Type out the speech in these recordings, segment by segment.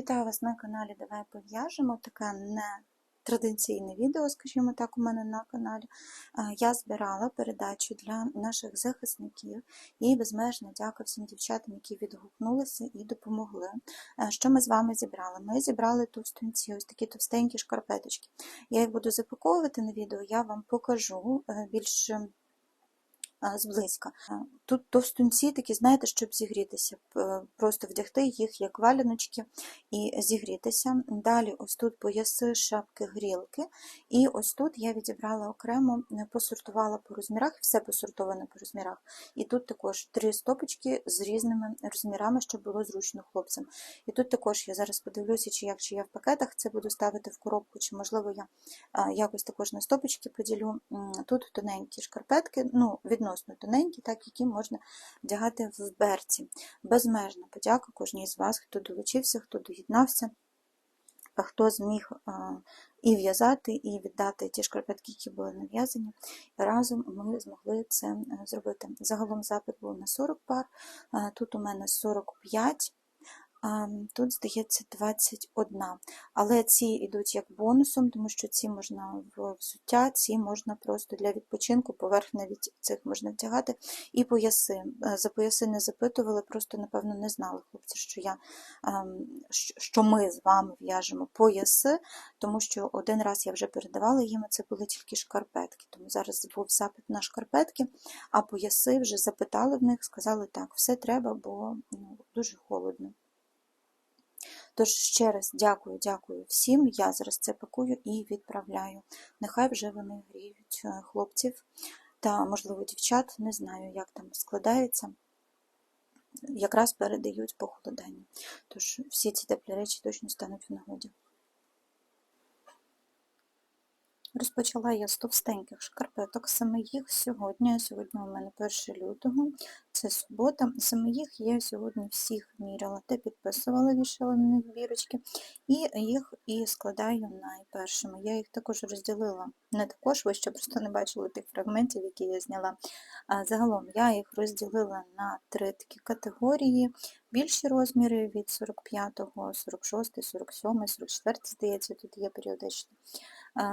Вітаю вас на каналі Давай пов'яжемо. Таке не традиційне відео, скажімо так, у мене на каналі. Я збирала передачу для наших захисників і безмежна дяка всім дівчатам, які відгукнулися і допомогли. Що ми з вами зібрали? Ми зібрали товстунці, ось такі товстенькі шкарпеточки. Я їх буду запаковувати на відео, я вам покажу е, більш зблизька. Е, Тут товстунці такі, знаєте, щоб зігрітися, просто вдягти їх як валяночки і зігрітися. Далі ось тут пояси, шапки, грілки. І ось тут я відібрала окремо, е, посортувала по розмірах, все посортоване по розмірах. І тут також три стопочки з різними розмірами, щоб було зручно хлопцям. І тут також я зараз подивлюся, чи як чи я в пакетах це буду ставити в коробку, чи можливо я якось також на стопочки поділю. Тут тоненькі шкарпетки, ну, відносно тоненькі, так, які можна вдягати в берці. Безмежна подяка кожній з вас, хто долучився, хто доєднався, хто зміг і в'язати, і віддати ті шкарпетки, які були нав'язані. Разом ми змогли це е, зробити. Загалом запит був на 40 пар, тут у мене 45. Тут, здається, 21. Але ці йдуть як бонусом, тому що ці можна в взуття, ці можна просто для відпочинку, поверх навіть цих можна вдягати. І пояси. Е, За пояси не запитували, просто, напевно, не знали хлопці, що, я, ем, що ми з вами в'яжемо пояси, тому що один раз я вже передавала їм, це були тільки шкарпетки. Тому зараз був запит на шкарпетки, а пояси вже запитали в них, сказали так, все треба, бо ну, дуже холодно. Тож ще раз дякую, дякую всім. Я зараз це пакую і відправляю. Нехай вже вони гріють е, хлопців та, можливо, дівчат, не знаю, як там складається. Якраз передають похолодання. Тож всі ці теплі речі точно стануть в нагоді. Розпочала я з товстеньких шкарпеток. Саме їх сьогодні. Сьогодні у мене 1 лютого, це субота. Саме їх я сьогодні всіх міряла та підписувала, вішала на них бірочки. І їх і складаю найпершими. Я їх також розділила. Не також, ви ще просто не бачили тих фрагментів, які я зняла. А загалом я їх розділила на три такі категорії. Більші розміри від 45, 46, 47, 44, здається, тут є періодично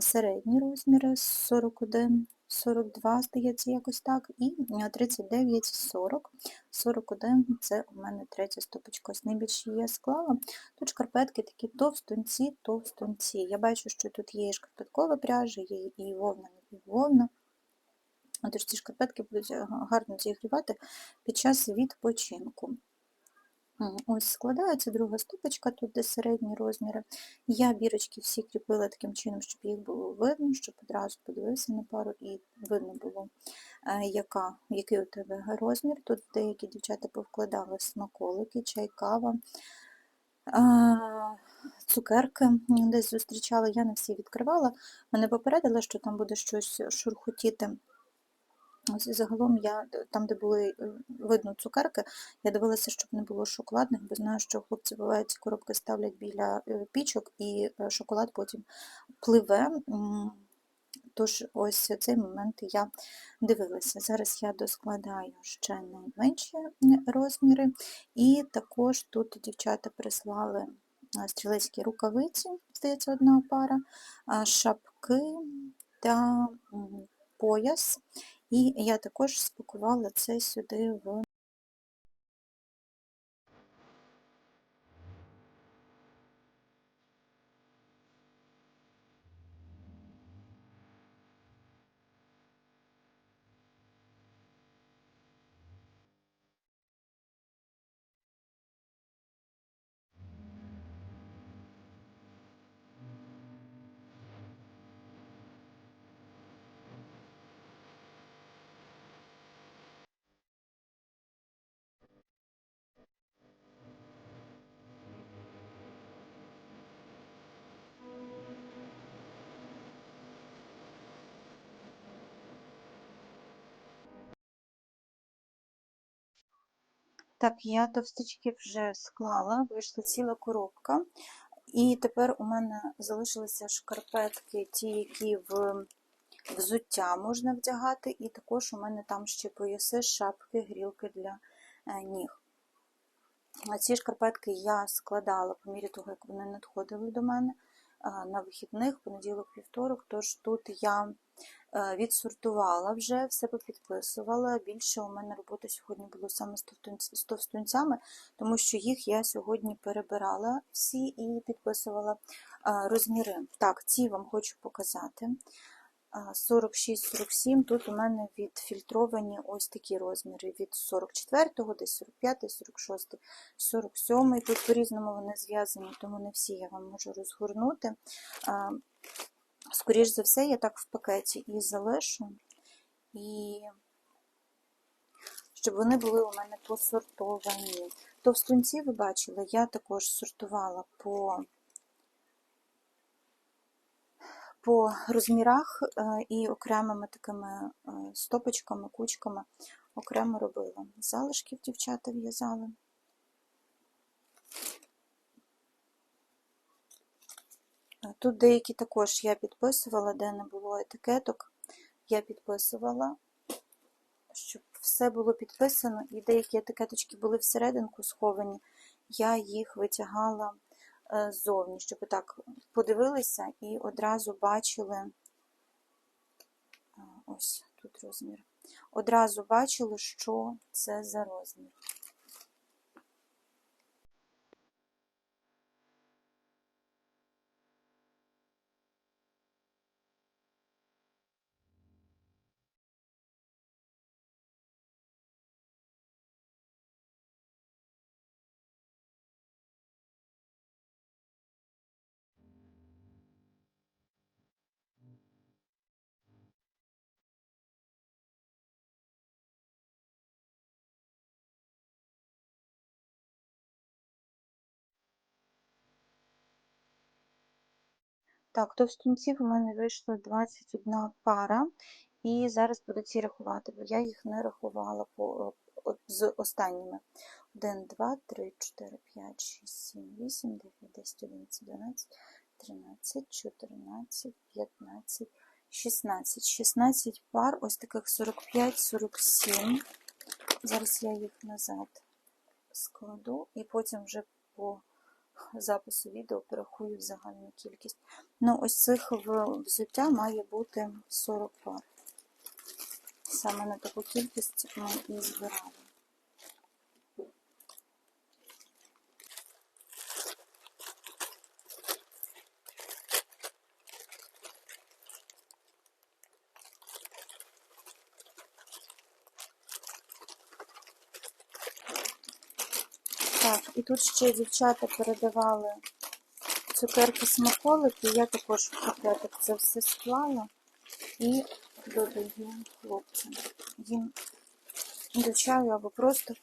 середні розміри 41, 42, здається, якось так, і 39, 40, 41 це у мене третя стопочка. Ось найбільші я склала. Тут шкарпетки такі товстунці, товстунці. Я бачу, що тут є і шкарпеткова пряжа, є і вовна, і вовна. Тож ці шкарпетки будуть гарно зігрівати під час відпочинку. Ось складається друга стопочка, тут де середні розміри. Я бірочки всі кріпила таким чином, щоб їх було видно, щоб одразу подивився на пару і видно було, е, яка, який у тебе розмір. Тут деякі дівчата повкладали смаколики, чай, кава, цукерки десь зустрічала, я не всі відкривала. Мене попередили, що там буде щось шурхотіти. Ось загалом я там, де були е, видно цукерки, я дивилася, щоб не було шоколадних, бо знаю, що хлопці бувають ці коробки ставлять біля е, пічок, і е, шоколад потім пливе. Тож ось цей момент я дивилася. Зараз я доскладаю ще найменші розміри, і також тут дівчата прислали е, стрілецькі рукавиці, здається, одна пара, шапки та пояс. І я також спакувала це сюди в Так, я товстички вже склала, вийшла ціла коробка. І тепер у мене залишилися шкарпетки, ті, які в взуття можна вдягати, і також у мене там ще пояси, шапки, грілки для е, ніг. Ці шкарпетки я складала по мірі того, як вони надходили до мене на вихідних, понеділок, вівторок. Тож тут я е, відсортувала вже, все попідписувала. Більше у мене роботи сьогодні було саме з товстунцями, тому що їх я сьогодні перебирала всі і підписувала розміри. Так, ці вам хочу показати. А, 46-47, тут у мене відфільтровані ось такі розміри від 44-го, десь 45 46 47 Тут по-різному вони зв'язані, тому не всі я вам можу розгорнути. А, Скоріш за все, я так в пакеті і залишу, і щоб вони були у мене посортовані. Товстунці, ви бачили, я також сортувала по по розмірах е, і окремими такими е, стопочками, кучками окремо робила. Залишків дівчата в'язали. Е, Тут деякі також я підписувала, де не було етикеток, я підписувала, щоб все було підписано, і деякі етикеточки були всерединку сховані, я їх витягала ззовні, щоб так подивилися і одразу бачили, е, ось тут розмір, одразу бачили, що це за розмір. Так, товстунців у мене вийшло 21 пара, і зараз буду ці рахувати, бо я їх не рахувала по, з останніми. 1, 2, 3, 4, 5, 6, 7, 8, 9, 10, 11, 12, 13, 14, 15, 16. 16 пар, ось таких 45, 47. Зараз я їх назад складу і потім вже по запису відео порахую загальну кількість. Ну, ось цих взуття має бути 40 пар. Саме на таку кількість ми і збирали. Так, і тут ще дівчата передавали цукерки смаколики. Я також в пакетик це все склала і додаю хлопцям. Їм до чаю або просто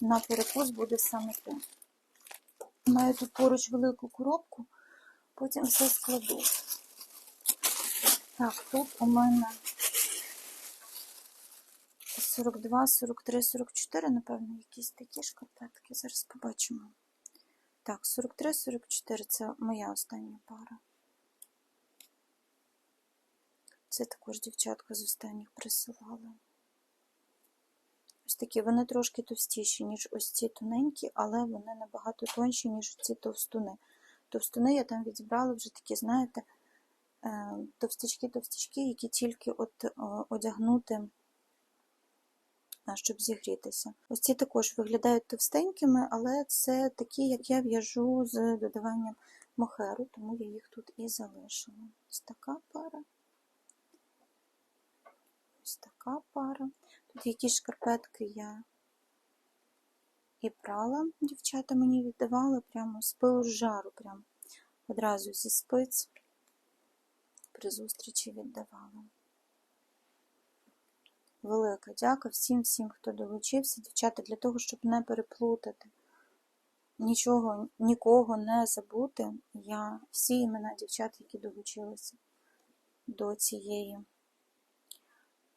на перекус буде саме те. Маю тут поруч велику коробку, потім все складу. Так, тут у мене 42, 43, 44, напевно, якісь такі шкарпетки. Зараз побачимо. Так, 43, 44 це моя остання пара. Це також дівчатка з останніх присилала. Ось такі, вони трошки товстіші, ніж ось ці тоненькі, але вони набагато тонші, ніж ці товстуни. Товстуни я там відібрала вже такі, знаєте, товстячки-товстячки, які тільки от одягнути, а, щоб зігрітися. Ось ці також виглядають товстенькими, але це такі, як я в'яжу з додаванням мохеру, тому я їх тут і залишила. Ось така пара. Ось така пара. Тут якісь шкарпетки я і прала, дівчата мені віддавали прямо з пилу з жару, прямо одразу зі спиць при зустрічі віддавала. Велика дяка всім-всім, хто долучився, дівчата, для того, щоб не переплутати, нічого, нікого не забути. Я всі імена дівчат, які долучилися до цієї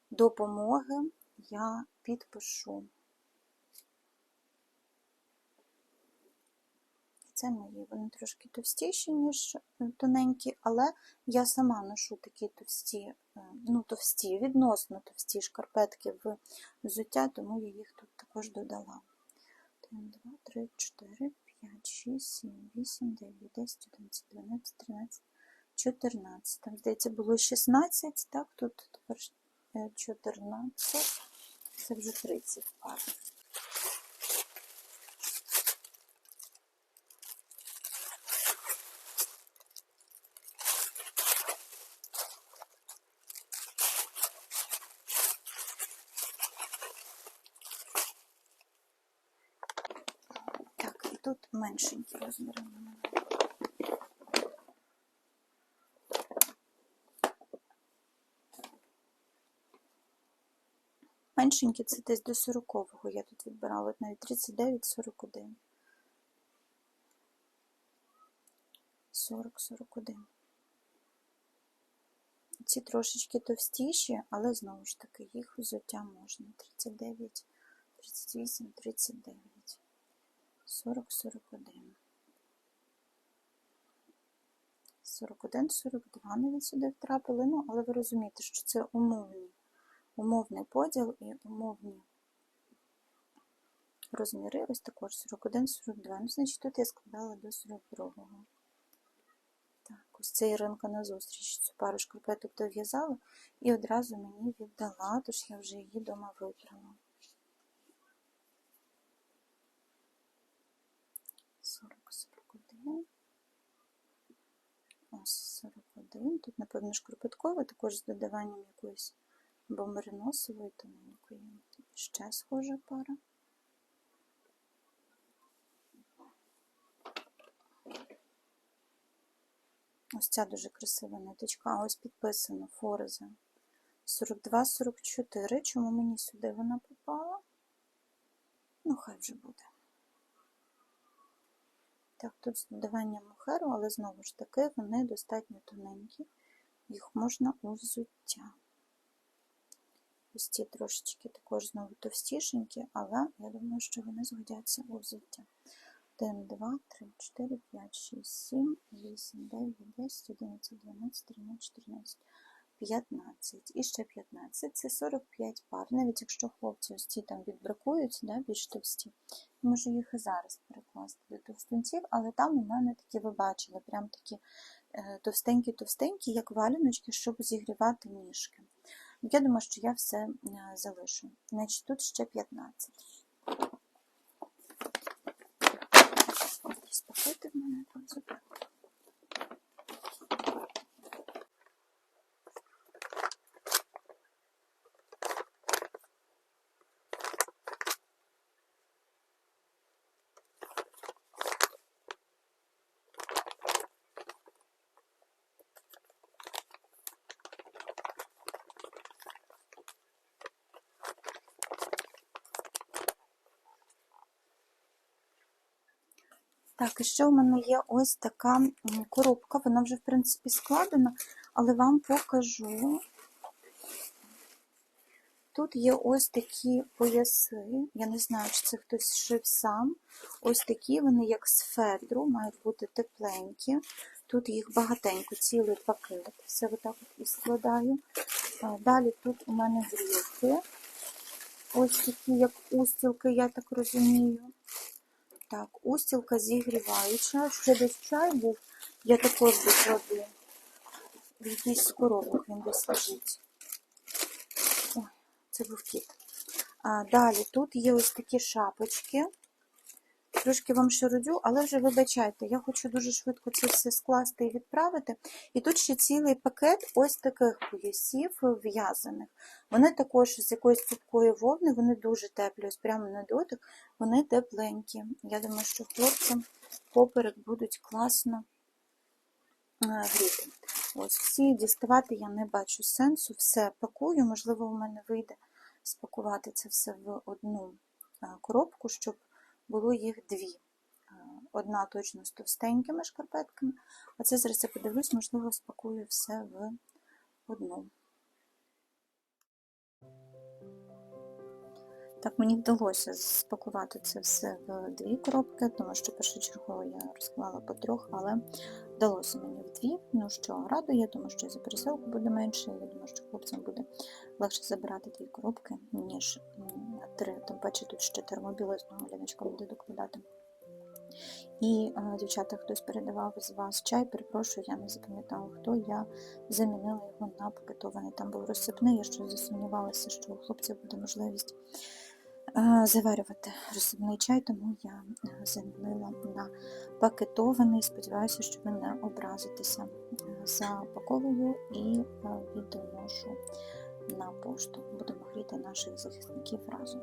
допомоги, я підпишу. Це мої, вони трошки товстіші, ніж е, тоненькі, але я сама ношу такі товсті, е, ну, товсті, відносно товсті шкарпетки в взуття, тому я їх тут також додала. 1, 2, 3, 4, 5, 6, 7, 8, 9, 10, 11, 12, 13, 14. Там, здається, було 16, так? Тут тепер е, 14. Це вже 30 пар. Так, і тут меншенькі розміри. Меншенькі це десь до 40-го. Я тут відбирала от навіть 39, 41. 40, 41. Ці трошечки товстіші, але знову ж таки їх взуття можна. 39, 38, 39. 40, 41. 41, 42 навіть сюди втрапили. Ну, але ви розумієте, що це умовні, умовний поділ і умовні розміри. Ось також 41, 42. Ну, значить, тут я складала до 42-го. Так, ось це Іринка на зустріч цю пару шкарпеток дов'язала і одразу мені віддала, тож я вже її вдома випрала. 40, 41. Ось 41. Тут, напевно, шкарпеткова, також з додаванням якоїсь або мериносової тоненької. Ще схожа пара. Ось ця дуже красива ниточка. А ось підписано Фореза. 42-44. Чому мені сюди вона попала? Ну, хай вже буде. Так, тут з додаванням мохеру, але знову ж таки вони достатньо тоненькі, їх можна у взуття. Ось ці трошечки також знову товстішенькі, але я думаю, що вони згодяться у взуття. 1, 2, 3, 4, 5, 6, 7, 8, 9, 10, 11, 12, 13, 14, 15. І ще 15. Це 45 пар. Навіть якщо хлопці ось ці там відбракують, да, більш товсті, можу їх і зараз перекласти до товстунців, але там у мене такі, ви бачили, прям такі товстенькі-товстенькі, як валяночки, щоб зігрівати ніжки. Я думаю, що я все е, залишу. Значить, тут ще 15. Якісь в мене тут забрали. Так, і ще у мене є ось така коробка, вона вже, в принципі, складена, але вам покажу. Тут є ось такі пояси. Я не знаю, чи це хтось шив сам. Ось такі вони, як з федру, мають бути тепленькі. Тут їх багатенько, цілий пакет. Все отак от і складаю. Далі тут у мене грілки. Ось такі, як устілки, я так розумію. Так, устілка зігріваюча. Ще десь чай був, я також докладу. В якийсь з коробок він десь лежить. Ой, це був кіт. А, далі тут є ось такі шапочки. Трошки вам шарудю, але вже вибачайте, я хочу дуже швидко це все скласти і відправити. І тут ще цілий пакет ось таких поясів в'язаних. Вони також з якоїсь цупкої вовни, вони дуже теплі, ось прямо на дотик, вони тепленькі. Я думаю, що хлопцям поперек будуть класно е, гріти. Ось всі діставати я не бачу сенсу, все пакую. Можливо, у мене вийде спакувати це все в одну е, коробку, щоб було їх дві. Е, Одна точно з товстенькими шкарпетками, а це зараз я подивлюсь, можливо, спакую все в одну. Так, мені вдалося спакувати це все в дві коробки, тому що першочергово я розклала по трьох, але вдалося мені вдві. Ну що радує, тому що за пересилку буде менше. Я думаю, що хлопцям буде легше забирати дві коробки, ніж три. Тим паче тут ще термобілизну Аліночка буде докладати. І дівчата, хтось передавав з вас чай, перепрошую, я не запам'ятала, хто я замінила його на пакетований. Там був розсипний, я ще засумнівалася, що у хлопців буде можливість заварювати розсипний чай, тому я е, замінила на пакетований. Сподіваюся, що ви не образитеся. Е, Запаковую і е, відношу на пошту. Будемо гріти наших захисників разом.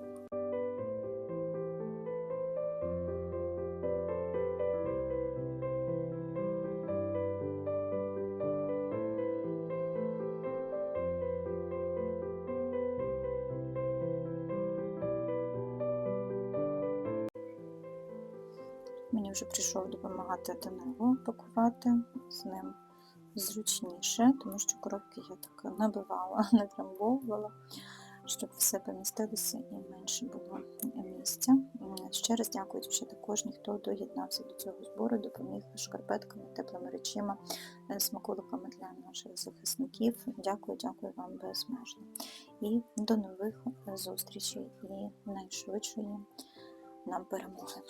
Мені вже прийшов допомагати Данило пакувати з ним зручніше, тому що коробки я так набивала, натрамбовувала, щоб все помістилося і менше було місця. Ще раз дякую дівчата кожній, хто доєднався до цього збору, допоміг шкарпетками, теплими речима, е, смаколиками для наших захисників. Дякую, дякую вам безмежно. І до нових зустрічей і найшвидшої нам перемоги.